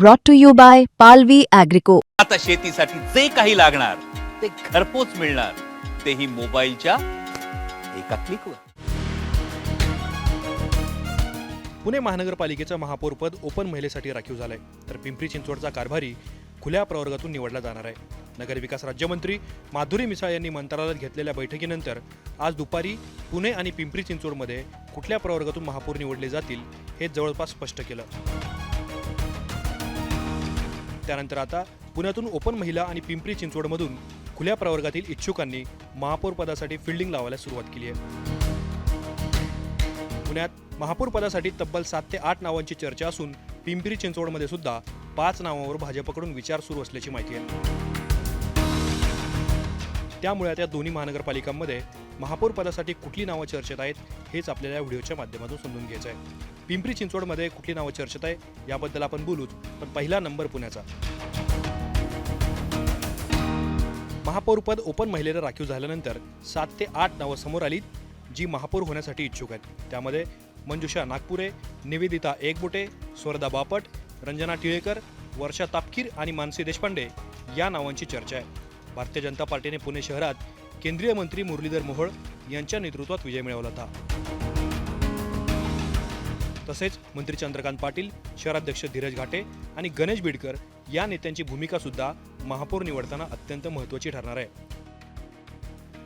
brought to you by Palvi Agrico. आता शेतीसाठी जे काही लागणार ते घरपोच मिळणार. तेही मोबाईलच्या एका क्लिकवर. पुणे महानगरपालिकेचं महापौरपद ओपन महिलेसाठी राखीव झालंय. तर पिंपरी चिंचवडचा कारभारी खुल्या प्रवर्गातून निवडला जाणार आहे. नगरविकास राज्यमंत्री माधुरी मिसाळ यांनी मंत्रालयात घेतलेल्या बैठकीनंतर आज दुपारी पुणे आणि पिंपरी चिंचवडमध्ये कुठल्या प्रवर्गातून महापौर निवडले जातील हे जवळपास स्पष्ट केलं. त्यानंतर आता पुण्यातून ओपन महिला आणि पिंपरी चिंचवडमधून खुल्या प्रवर्गातील इच्छुकांनी महापौर पदासाठी फिल्डिंग लावायला सुरुवात केली आहे. पुण्यात महापौर पदासाठी तब्बल सात ते आठ नावांची चर्चा असून पिंपरी चिंचवडमध्ये सुद्धा पाच नावांवर भाजपकडून विचार सुरू असल्याची माहिती आहे. त्यामुळे त्या दोन्ही महानगरपालिकांमध्ये महापौर पदासाठी कुठली नावं चर्चेत आहेत हेच आपल्याला या व्हिडिओच्या माध्यमातून समजून घ्यायचं आहे पिंपरी चिंचवडमध्ये कुठली नावं चर्चेत आहे याबद्दल आपण बोलूच पण पहिला नंबर पुण्याचा. महापौरपद ओपन महिलेला राखीव झाल्यानंतर सात ते आठ नावं समोर आलीत जी महापौर होण्यासाठी इच्छुक आहेत. त्यामध्ये मंजुषा नागपुरे निवेदिता एकबोटे स्वर्धा बापट रंजना टिळेकर वर्षा तापकीर आणि मानसी देशपांडे या नावांची चर्चा आहे. भारतीय जनता पार्टीने पुणे शहरात केंद्रीय मंत्री मुरलीधर मोहोळ यांच्या नेतृत्वात विजय मिळवला होता. तसेच मंत्री चंद्रकांत पाटील शहराध्यक्ष धीरज घाटे आणि गणेश बिडकर या नेत्यांची भूमिका सुद्धा महापौर निवडताना अत्यंत महत्त्वाची ठरणार आहे.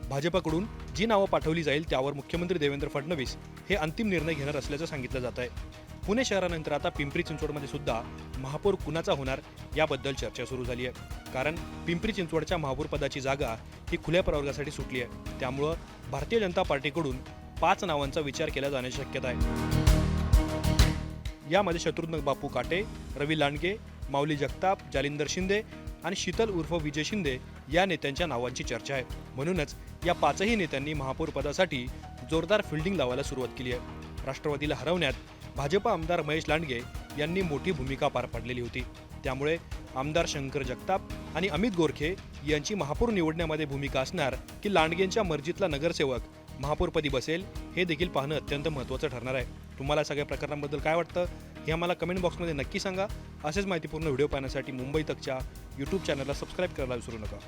भाजपकडून जी नावं पाठवली जाईल त्यावर मुख्यमंत्री देवेंद्र फडणवीस हे अंतिम निर्णय घेणार असल्याचं सांगितलं जात आहे. पुणे शहरानंतर आता पिंपरी चिंचवडमध्ये सुद्धा महापौर कुणाचा होणार याबद्दल चर्चा सुरू झाली आहे. कारण पिंपरी चिंचवडच्या महापौरपदाची जागा ही खुल्या प्रवर्गासाठी सुटली आहे. त्यामुळं भारतीय जनता पार्टीकडून पाच नावांचा विचार केला जाण्याची शक्यता आहे. यामध्ये शत्रुघ्न बापू काटे रवी लांडगे माऊली जगताप जालिंदर शिंदे आणि शीतल उर्फ विजय शिंदे या नेत्यांच्या नावांची चर्चा आहे. म्हणूनच या पाचही नेत्यांनी महापौर पदासाठी जोरदार फिल्डिंग लावायला सुरुवात केली आहे. राष्ट्रवादीला हरवण्यात भाजप आमदार महेश लांडगे यांनी मोठी भूमिका पार पाडलेली होती. त्यामुळे आमदार शंकर जगताप आणि अमित गोरखे यांची महापौर निवडण्यामध्ये भूमिका असणार की लांडगेंच्या मर्जीतला नगरसेवक महापौरपदी बसेल हे देखील पाहणं अत्यंत महत्त्वाचं ठरणार आहे. तुम्हाला सगळ्या प्रकरणांबद्दल काय वाटतं हे आम्हाला कमेंट बॉक्समध्ये नक्की सांगा. असेच माहितीपूर्ण व्हिडिओ पाहण्यासाठी मुंबई तकच्या यूट्यूब चॅनलला सबस्क्राईब करायला विसरू नका.